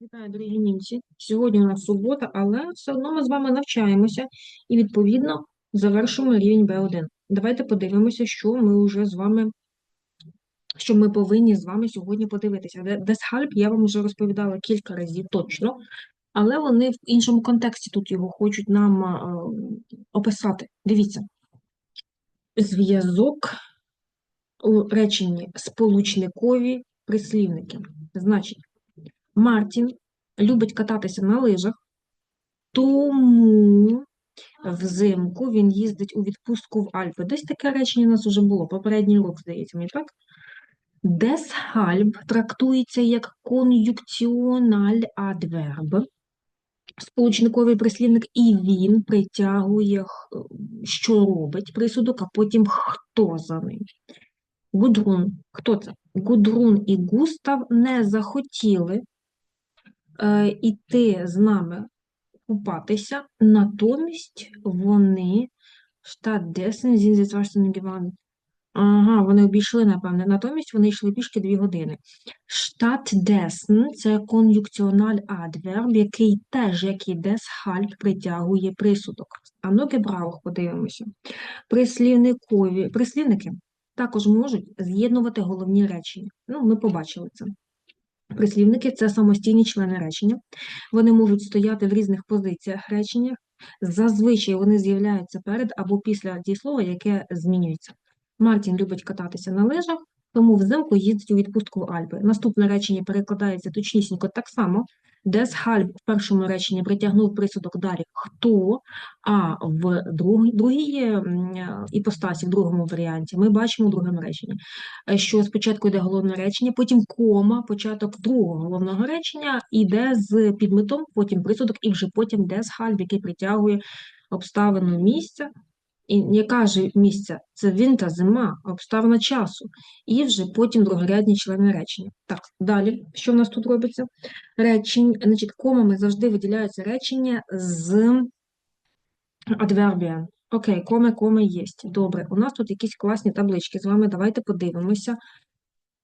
Вітаю, дорогі німці. Сьогодні у нас субота, але все одно ми з вами навчаємося і, відповідно, завершимо рівень Б1. Давайте подивимося, що ми вже з вами, що ми повинні з вами сьогодні подивитися. Де- Deshalb я вам вже розповідала кілька разів точно, але вони в іншому контексті тут його хочуть нам а, описати. Дивіться. Зв'язок у реченні сполучникові прислівники. Значить, Мартін любить кататися на лижах, тому взимку він їздить у відпустку в Альпи. Десь таке речення у нас вже було, попередній урок, здається, мені так? Deshalb трактується як кон'юкціональ адверб, сполучниковий прислівник, і він притягує, що робить присудок, а потім хто за ним. Гудрун. Хто це? Гудрун і Густав не захотіли іти з нами купатися, натомість вони zwei Stunden gewandt. Ага, вони обійшли, напевне. Натомість вони йшли пішки дві години. Stattdessen – це кон'юкціональ адверб, який теж, як і deshalb, притягує присудок. А ну Гебраух подивимося. Прислівникові, прислівники також можуть з'єднувати головні речення. Ну, ми побачили це. Прислівники це самостійні члени речення. Вони можуть стояти в різних позиціях речення. Зазвичай вони з'являються перед або після дієслова, яке змінюється. Мартін любить кататися на лижах, тому взимку їздить у відпустку в Альпи. Наступне речення перекладається точнісінько так само. Deshalb в першому реченні притягнув присудок далі. Хто, а в другій, другій іпостасі, в другому варіанті, ми бачимо в другому реченні е, що спочатку йде головне речення, потім кома, початок другого головного речення йде з підметом, потім присудок, і вже потім deshalb, який притягує обставину місця. І яка ж місця? Це він та зима, обставина часу. І вже потім другорядні члени речення. Так, далі, що в нас тут робиться? Речень, значить, комами завжди виділяються речення з адвербієм. Окей, коми, коми є. Добре, у нас тут якісь класні таблички з вами. Давайте подивимося.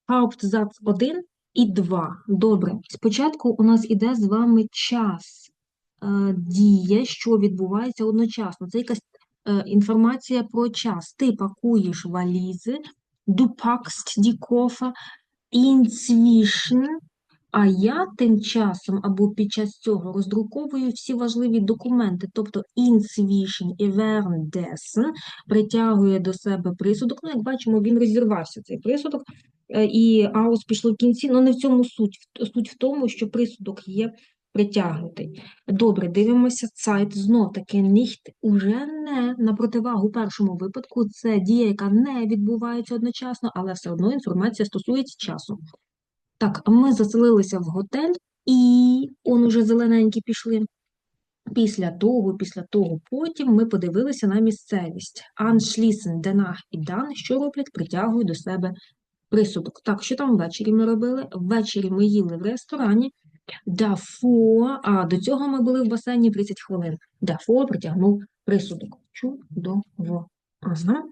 Hauptsatz 1 і 2. Добре. Спочатку у нас іде з вами час е, дія, що відбувається одночасно. Це якась е, інформація про час. Ти пакуєш валізи, du packst die Koffer, inzwischen, а я тим часом або під час цього роздруковую всі важливі документи, тобто inzwischen і währenddessen притягує до себе присудок. Ну, як бачимо, він розірвався, цей присудок, е, і аус пішло в кінці, але не в цьому суть. Суть в тому, що присудок є притягнутий. Добре, дивимося Zeit знов-таки nicht, уже не на противагу першому випадку. Це дія, яка не відбувається одночасно, але все одно інформація стосується часу. Так, ми заселилися в готель, і он уже зелененькі пішли. Після того, після того, потім ми подивилися на місцевість. Anschließend, danach і dann, що роблять, притягують до себе присудок. Так, що там ввечері ми робили? Ввечері ми їли в ресторані. Davor, а до цього ми були в басейні 30 хвилин. Дафо притягнув присудок. Чудово. Ага.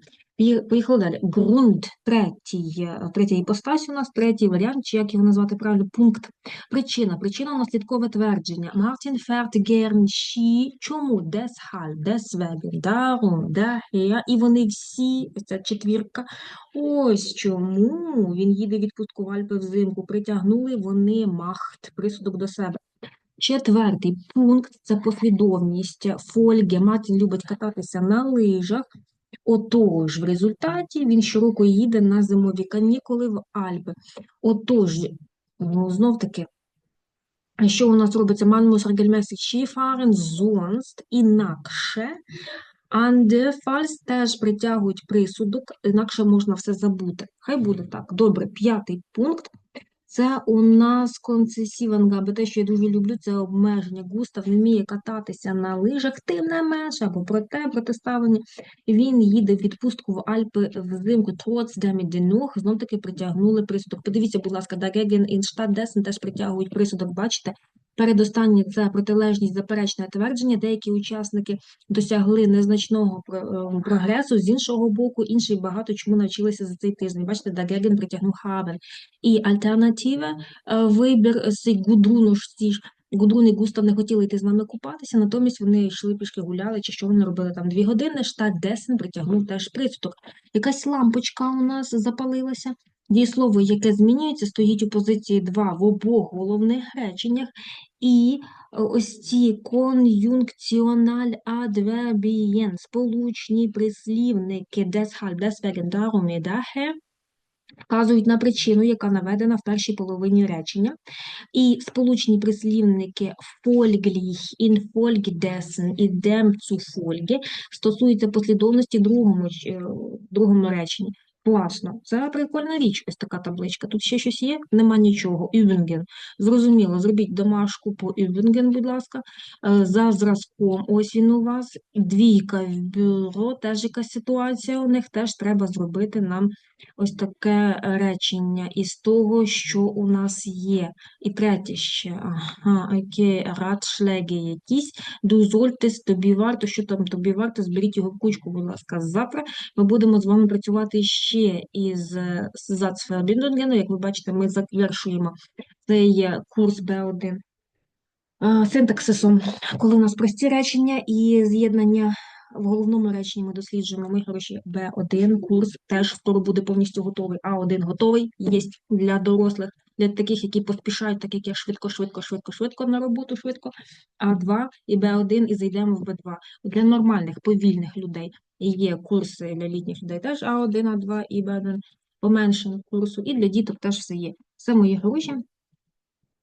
Поїхали далі. Ґрунт, третій, е, третя іпостась у нас, третій варіант, чи як його назвати правильно, пункт. Причина. Причина наслідкове твердження. Мартін fährt gern Ski. Чому? Deshalb, deswegen, darum, daher. І вони всі, ця четвірка, ось чому він їде відпустку в Альпи взимку. Притягнули вони махт, присудок до себе. Четвертий пункт – це послідовність фольги. Мартін любить кататися на лижах. Отож, в результаті він щороку їде на зимові канікули в Альпи. Отож, ну, знов-таки, що у нас робиться? Man muss regelmäßig Skifahren, sonst, інакше. Andernfalls теж притягують присудок, інакше можна все забути. Хай буде так. Добре, п'ятий пункт. Це у нас концесіванга, бо те, що я дуже люблю, це обмеження. Густав не вміє кататися на лижах, тим не менше, або проте протиставлення. Він їде в відпустку в Альпи взимку. Trotzdem Демідінух знов таки притягнули присудок. Подивіться, будь ласка, дареген Stadt теж притягують присудок. Бачите? Передостаннє це протилежність заперечне твердження. Деякі учасники досягли незначного е, прогресу. З іншого боку, інші багато чому навчилися за цей тиждень. Бачите, dagegen притягнув haben. І альтернатива е, вибір Гудруну ж ці Гудрун і Густав не хотіли йти з нами купатися, натомість вони йшли пішки гуляли, чи що вони робили там дві години. Штат Десен притягнув теж присудок. Якась лампочка у нас запалилася. Дієслово, яке змінюється, стоїть у позиції 2 в обох головних реченнях. І е, ось ці кон'юнкціональ адвербієн, сполучні прислівники deshalb, deswegen, darum і вказують на причину, яка наведена в першій половині речення. І сполучні прислівники folglich, infolgedessen і dem стосуються послідовності другому, е, другому реченні. Класно, це прикольна річ, ось така табличка. Тут ще щось є? Нема нічого. Übungen. Зрозуміло, зробіть домашку по Übungen, будь ласка. Е, За зразком, ось він у вас. Двійка в бюро, теж якась ситуація у них, теж треба зробити нам ось таке речення із того, що у нас є. І третє ще, ага, окей, радшлеги якісь. Du тобі варто, що там тобі варто, зберіть його в кучку, будь ласка, завтра. Ми будемо з вами працювати ще із Satzverbindungen. Як ви бачите, ми завершуємо цей курс Б1 синтаксисом, коли у нас прості речення і з'єднання в головному реченні ми досліджуємо. Ми гроші Б1, курс теж скоро буде повністю готовий. А1 готовий, є для дорослих, для таких, які поспішають, так як я швидко, швидко, швидко, швидко на роботу, швидко. А2 і Б1 і зайдемо в Б2. Для нормальних, повільних людей є курси для літніх людей теж А1, А2 і Б1 поменшено курсу, і для діток теж все є. Це мої гроші.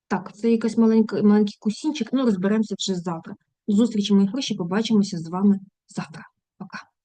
Так, це якийсь маленький, маленький кусінчик, ну розберемося вже завтра. Зустрічі, мої гроші, побачимося з вами завтра. Пока.